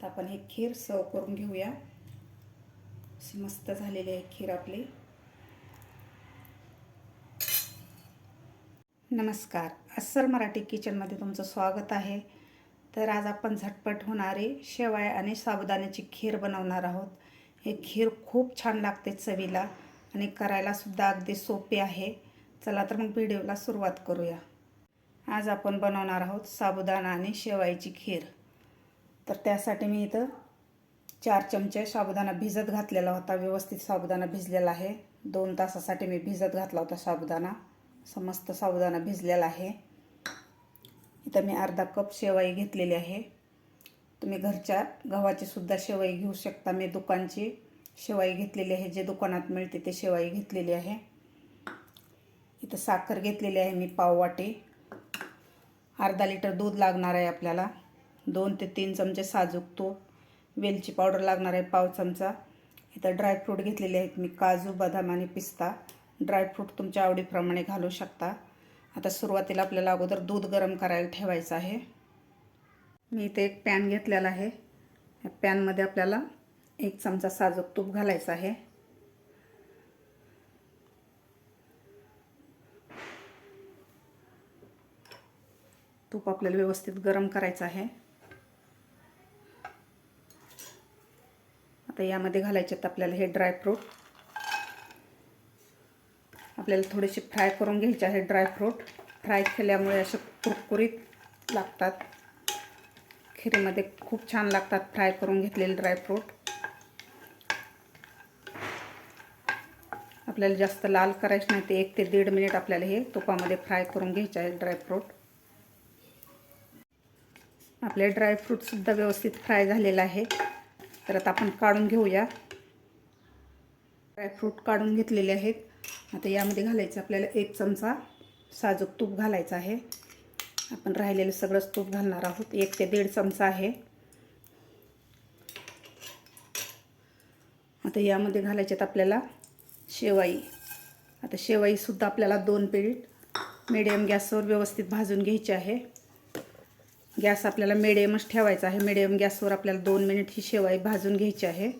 आता आपण हे खीर सर्व करून घेऊया. अशी मस्त झालेली आहे खीर आपली. नमस्कार. अस्सल मराठी किचनमध्ये तुमचं स्वागत आहे. तर आज आपण झटपट होणारी शेवाय आणि साबुदाण्याची खीर बनवणार आहोत. हे खीर खूप छान लागते चवीला आणि करायलासुद्धा अगदी सोपे आहे. चला तर मग व्हिडिओला सुरुवात करूया. आज आपण बनवणार आहोत साबुदाणा आणि शेवायची खीर. तर त्यासाठी मी इथं चार चमचे साबुदाणा भिजत घातलेला होता. व्यवस्थित साबुदाणा भिजलेला आहे. दोन तासासाठी मी भिजत घातला होता साबुदाणा. समस्त साबुदाणा भिजलेला आहे. इथं मी अर्धा कप शेवाई घेतलेली आहे. तुम्ही घरच्या गव्हाची सुद्धा शेवाई घेऊ शकता. मी दुकानची शेवाई घेतलेली आहे. जे दुकानात मिळते ते शेवाई घेतलेली आहे. इथं साखर घेतलेली आहे मी पाव वाटी अर्धा लिटर दूध लागणार आहे आपल्याला. दोन ते तीन चमचे साजूक तूप वेलची पावडर लागणार आहे पाव चमचा. इथं ड्रायफ्रूट घेतलेले आहेत मी काजू बदाम आणि पिस्ता. ड्रायफ्रूट तुमच्या आवडीप्रमाणे घालू शकता. आता सुरुवातीला आपल्याला अगोदर दूध गरम करायला ठेवायचं आहे. मी इथे एक पॅन घेतलेला आहे. या पॅनमध्ये आपल्याला एक चमचा साजूक तूप घालायचं आहे. तूप आपल्याला व्यवस्थित गरम करायचं आहे. आता यामध्ये घालायचे आहेत आपल्याला हे ड्रायफ्रूट आपल्याला थोडेसे फ्राय करून घ्यायचे आहे ड्रायफ्रूट फ्राय केल्यामुळे असे कुरकुरीत लागतात. खिरीमध्ये खूप छान लागतात फ्राय करून घेतलेले ड्रायफ्रूट आपल्याला जास्त लाल करायचे नाही ते एक ते दीड मिनिट आपल्याला हे तुपामध्ये फ्राय करून घ्यायचे आहे ड्रायफ्रूट आपले ड्रायफ्रूटसुद्धा व्यवस्थित फ्राय झालेलं आहे. तर आता आपण काढून घेऊया. ड्रायफ्रूट काढून घेतलेले आहेत. आता यामध्ये घालायचं आपल्याला एक चमचा साजूक तूप घालायचं आहे. आपण राहिलेलं सगळंच तूप घालणार आहोत. एक ते दीड चमचा आहे. आता यामध्ये घालायच्यात आपल्याला शेवाई. आता शेवाईसुद्धा आपल्याला दोन पीठ मिडियम गॅसवर व्यवस्थित भाजून घ्यायची आहे. गॅस आपल्याला मिडियमच ठेवायचा आहे. मिडियम गॅसवर आपल्याला दोन मिनिट ही शेवाई भाजून घ्यायची आहे.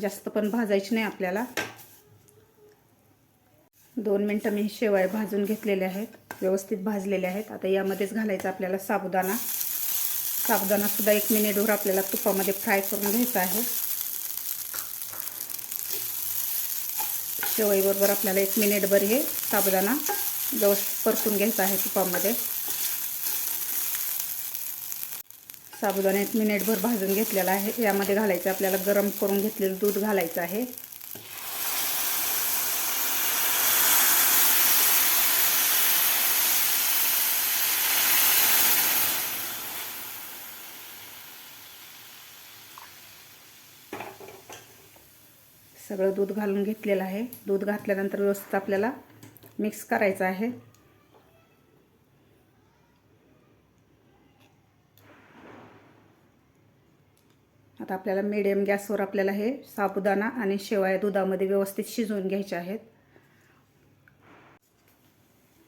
जास्त पण भाजायची नाही आपल्याला. दोन मिनटं मी शेवाय भाजून घेतलेले आहेत. व्यवस्थित भाजलेले आहेत. आता यामध्येच घालायचं आपल्याला साबुदाणा. साबुदाणासुद्धा एक मिनिटवर आपल्याला तुपामध्ये फ्राय करून घ्यायचा आहे. शेवईबरोबर आपल्याला एक मिनिटभर हे साबुदाणा व्यवस्थित परतून घ्यायचा आहे तुपामध्ये. साबुदाणा एक मिनिटभर भाजून घेतलेला आहे. यामध्ये घालायचं आपल्याला गरम करून घेतलेलं दूध घालायचं आहे. सगळं दूध घालून घेतलेलं आहे. दूध घातल्यानंतर व्यवस्थित आपल्याला मिक्स करायचं आहे. आता आपल्याला मिडियम गॅसवर आपल्याला हे साबुदाणा आणि शेवाया दुधामध्ये व्यवस्थित शिजवून घ्यायचे आहेत.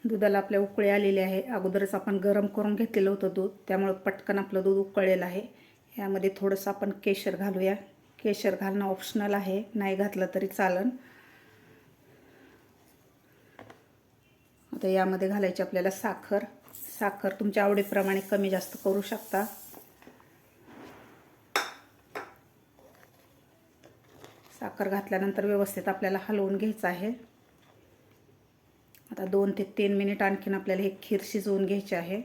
दुधाला आपल्या उकळी आलेली आहे. अगोदरच आपण गरम करून घेतलेलं होतं दूध. त्यामुळं पटकन आपलं दूध उकळलेलं आहे. यामध्ये थोडंसं आपण केशर घालूया. केशर घालणं ऑप्शनल आहे. नाही घातलं तरी चालन. आता यामध्ये घालायची आपल्याला साखर. साखर तुमच्या आवडीप्रमाणे कमी जास्त करू शकता. साखर घातल्यानंतर व्यवस्थित आपल्याला हलवून घ्यायचं आहे. आता दोन ते तीन मिनिट आणखीन आपल्याला हे खीर शिजवून घ्यायची आहे.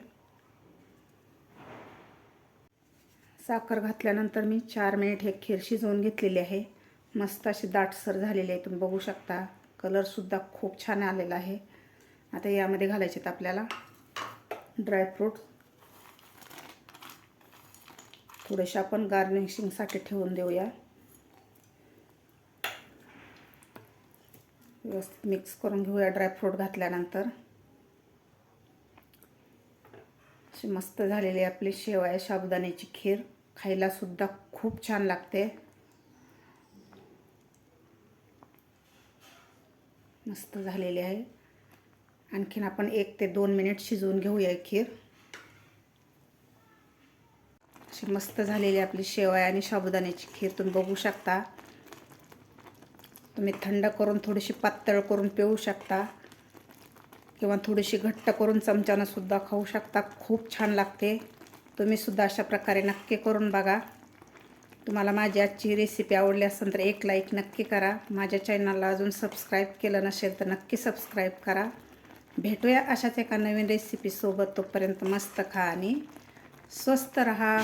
साखर घातल्यानंतर मी चार मिनिट हे खीर शिजवून घेतलेली आहे. मस्त अशी दाटसर झालेली आहे. तुम्ही बघू शकता. कलरसुद्धा खूप छान आलेला आहे. आता यामध्ये घालायचे आपल्याला ड्रायफ्रूट थोडेसे आपण गार्निशिंगसाठी ठेवून देऊया. व्यवस्थित मिक्स करून घेऊया ड्रायफ्रूट घातल्यानंतर. अशी मस्त झालेली आपली शेवाय साबुदाण्याची खीर. खायलासुद्धा खूप छान लागते. मस्त झालेली आहे. आणखीन आपण एक ते दोन मिनिट शिजवून घेऊया खीर. अशी मस्त झालेली आपली शेवया आणि साबुदाण्याची खीर. तुम्ही बघू शकता. तुम्ही थंड करून थोडीशी पातळ करून पिऊ शकता. किंवा थोडीशी घट्ट करून चमच्यानं सुद्धा खाऊ शकता. खूप छान लागते. तुम्ही सुद्धा अशा प्रकारे नक्की करून बघा. तुम्हाला माझी आजची रेसिपी आवडली असेल तर एक लाईक नक्की करा. माझ्या चॅनलला अजून सबस्क्राईब केलं नसेल तर नक्की सबस्क्राईब करा. भेटूया अशाच एका नवीन रेसिपीसोबत तोपर्यंत मस्त खा आणि स्वस्त रहा.